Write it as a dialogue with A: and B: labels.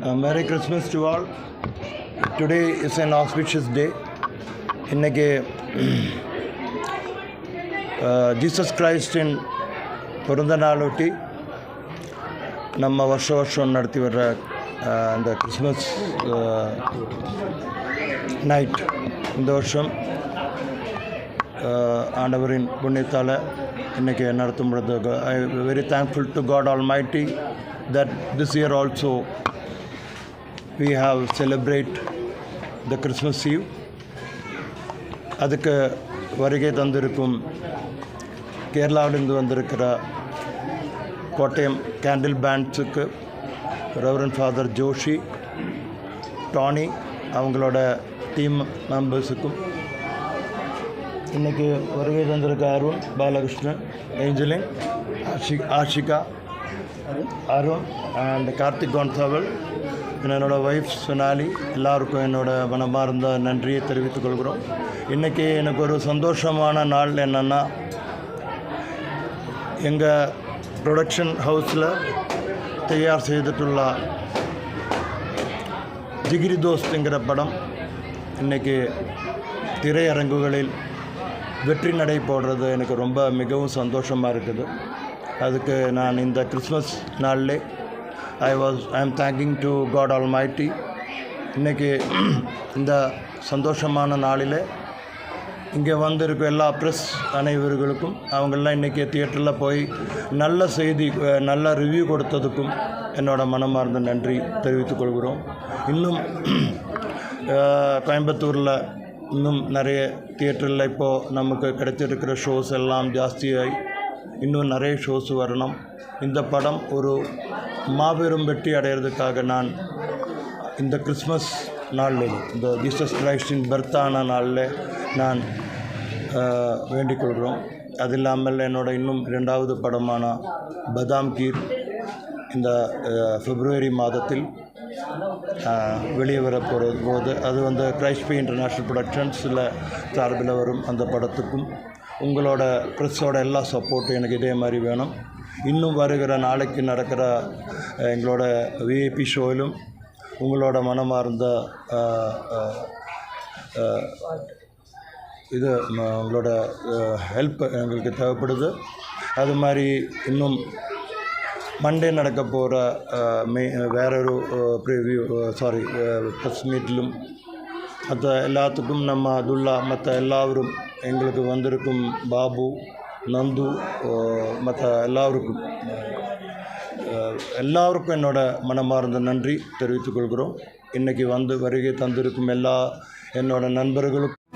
A: Uh, Merry Christmas to all. Today is an auspicious day. இன்னைக்கு uh, Jesus கிரைஸ்டின் பிறந்த நாளொட்டி நம்ம வருஷ வருஷம் நடத்தி வர்ற uh, அந்த கிறிஸ்மஸ் நைட் uh, இந்த வருஷம் ஆண்டவரின் புண்ணியத்தால் இன்றைக்கி நடத்தும் பொழுது I very thankful to God almighty that this year also we have celebrate the Christmas eve அதுக்கு வருகை தந்திருக்கும் கேரளாவிலிருந்து வந்திருக்கிற கோட்டயம் கேண்டில் பேண்ட்ஸுக்கு ரெவரன் ஃபாதர் ஜோஷி டானி அவங்களோட டீம் மெம்பர்ஸுக்கும் இன்றைக்கி வருகை தந்திருக்க அருண் பாலகிருஷ்ணன் ஏஞ்சலின் ஆஷி ஆஷிகா அருண் அண்ட் கார்த்திக் கோன்சாவல். என்னோட ஒய்ஃப் சுனாலி. எல்லாருக்கும் என்னோட மனமார்ந்த நன்றியை தெரிவித்துக் கொள்கிறோம். இன்றைக்கி எனக்கு ஒரு சந்தோஷமான நாள் என்னென்னா எங்கள் ப்ரொடக்ஷன் ஹவுஸில் தயார் செய்துட்டுள்ள ஜிகிரி தோஸ்துங்கிற படம் இன்றைக்கி திரையரங்குகளில் வெற்றி நடை போடுறது எனக்கு ரொம்ப மிகவும் சந்தோஷமாக இருக்குது. அதுக்கு நான் இந்த கிறிஸ்மஸ் நாளில் I was I am thanking to God almighty இன்றைக்கி இந்த சந்தோஷமான நாளில் இங்கே வந்திருக்க எல்லா ப்ரெஸ் அனைவர்களுக்கும் அவங்கெல்லாம் இன்றைக்கி தியேட்டரில் போய் நல்ல செய்தி நல்ல ரிவ்யூ கொடுத்ததுக்கும் என்னோட மனமார்ந்த நன்றி தெரிவித்துக் கொள்கிறோம். இன்னும் கோயம்புத்தூரில் இன்னும் நிறைய தியேட்டரில் இப்போது நமக்கு கிடைச்சிருக்கிற ஷோஸ் எல்லாம் ஜாஸ்தியாகி இன்னும் நிறைய ஷோஸ் வரணும். இந்த படம் ஒரு மாபெரும் வெற்றி அடைகிறதுக்காக நான் இந்த கிறிஸ்மஸ் நாளில் இந்த ஜீசஸ் கிரைஸ்டின் பர்த்தான நாளில் நான் வேண்டிக்கொள்கிறோம் வேண்டிக் கொள்கிறோம். அது இல்லாமல் என்னோட இன்னும் இரண்டாவது படமான பதாம் கீர் இந்த ஃபிப்ரவரி பிப்ரவரி மாதத்தில் வெளியே வர போகிறது போது அது வந்து கிரைஸ்பி இன்டர்நேஷ்னல் ப்ரொடக்ஷன்ஸில் சார்பில் வரும் அந்த படத்துக்கும். உங்களோட ப்ரெஸ்ஸோட எல்லா சப்போர்ட்டும் எனக்கு இதே மாதிரி வேணும். இன்னும் வருகிற நாளைக்கு நடக்கிற எங்களோட விஐபி ஷோவிலும் உங்களோட மனமார்ந்த இது உங்களோட ஹெல்ப் எங்களுக்கு தேவைப்படுது. அது மாதிரி இன்னும் மண்டே நடக்க போகிற மெய் வேறொரு ப்ரிவ்யூ சாரி ப்ரெஸ் மீட்டிலும் மற்ற எல்லாத்துக்கும் நம்ம அதுல்லா மற்ற எல்லாரும் எங்களுக்கு வந்திருக்கும் பாபு நந்து மற்ற எல்லாருக்கும் எல்லாருக்கும் என்னோட மனமார்ந்த நன்றி தெரிவித்துக்கொள்கிறோம் இன்றைக்கி வந்து வருகை தந்திருக்கும் எல்லா என்னோட நண்பர்களுக்கும்